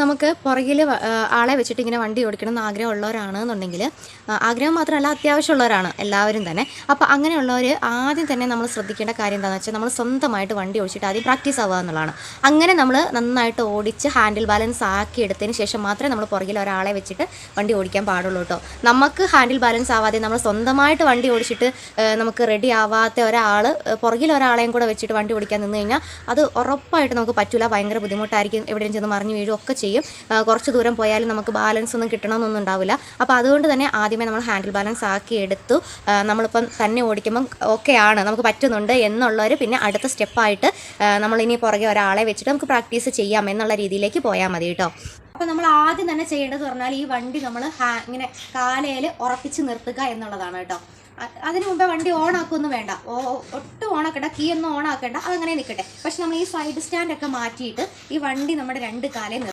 നമുക്ക് പുറകിൽ ആളെ വെച്ചിട്ട് ഇങ്ങനെ വണ്ടി ഓടിക്കണം എന്ന് ആഗ്രഹമുള്ളവരാണ് എന്നുണ്ടെങ്കിൽ ആഗ്രഹം മാത്രമല്ല അത്യാവശ്യമുള്ളവരാണ് എല്ലാവരും തന്നെ. അപ്പോൾ അങ്ങനെയുള്ളവർ ആദ്യം തന്നെ നമ്മൾ ശ്രദ്ധിക്കേണ്ട കാര്യം എന്താണെന്ന് വെച്ചാൽ നമ്മൾ സ്വന്തമായിട്ട് വണ്ടി ഓടിച്ചിട്ട് ആദ്യം പ്രാക്ടീസ് ആവുക എന്നുള്ളതാണ്. അങ്ങനെ നമ്മൾ നന്നായിട്ട് ഓടിച്ച് ഹാൻഡിൽ ബാലൻസ് ആക്കി എടുത്തതിന് ശേഷം മാത്രമേ നമ്മൾ പുറകിൽ ഒരാളെ വെച്ചിട്ട് വണ്ടി ഓടിക്കാൻ പാടുള്ളൂ കേട്ടോ. നമുക്ക് ഹാൻഡിൽ ബാലൻസ് ആവാതെ നമ്മൾ സ്വന്തമായിട്ട് വണ്ടി ഓടിച്ചിട്ട് നമുക്ക് റെഡി ആവാത്ത ഒരാൾ പുറകിൽ ഒരാളെയും കൂടെ വെച്ചിട്ട് വണ്ടി ഓടിക്കാൻ നിന്ന് കഴിഞ്ഞാൽ അത് ഉറപ്പായിട്ട് നമുക്ക് പറ്റില്ല ഭയങ്കര ബുദ്ധിമുട്ടായിരിക്കും. എവിടെയും ചെന്ന് മറിഞ്ഞു വീഴും. ഒക്കെ ചെയ്യും. കുറച്ച് ദൂരം പോയാലും നമുക്ക് ബാലൻസ് ഒന്നും കിട്ടണമെന്നൊന്നും ഉണ്ടാവില്ല. അപ്പോൾ അതുകൊണ്ട് തന്നെ ആദ്യമേ നമ്മൾ ഹാൻഡിൽ ബാലൻസ് ആക്കി എടുത്തു. നമ്മളിപ്പം തന്നെ ഓടിക്കുമ്പം ഓക്കെ ആണ് നമുക്ക് പറ്റുന്നുണ്ട് എന്നുള്ളവർ പിന്നെ അടുത്ത സ്റ്റെപ്പായിട്ട് നമ്മളിനി പുറകെ ഒരാളെ വെച്ചിട്ട് നമുക്ക് പ്രാക്ടീസ് ചെയ്യാം എന്നുള്ള രീതിയിലേക്ക് പോയാൽ മതി കേട്ടോ. അപ്പോൾ നമ്മൾ ആദ്യം തന്നെ ചെയ്യേണ്ടത് പറഞ്ഞാൽ ഈ വണ്ടി നമ്മൾ ഇങ്ങനെ കാലയിൽ ഉറപ്പിച്ച് നിർത്തുക എന്നുള്ളതാണ് കേട്ടോ. അതിനു മുമ്പേ വണ്ടി ഓൺ ആക്കൊന്നും വേണ്ട. ഒട്ടും ഓൺ കീ ഒന്നും ഓൺ ആക്കണ്ട അതങ്ങനെ നിൽക്കട്ടെ പക്ഷെ നമ്മൾ ഈ സൈഡ് സ്റ്റാൻഡൊക്കെ മാറ്റിയിട്ട് ഈ വണ്ടി നമ്മുടെ രണ്ട് കാലേ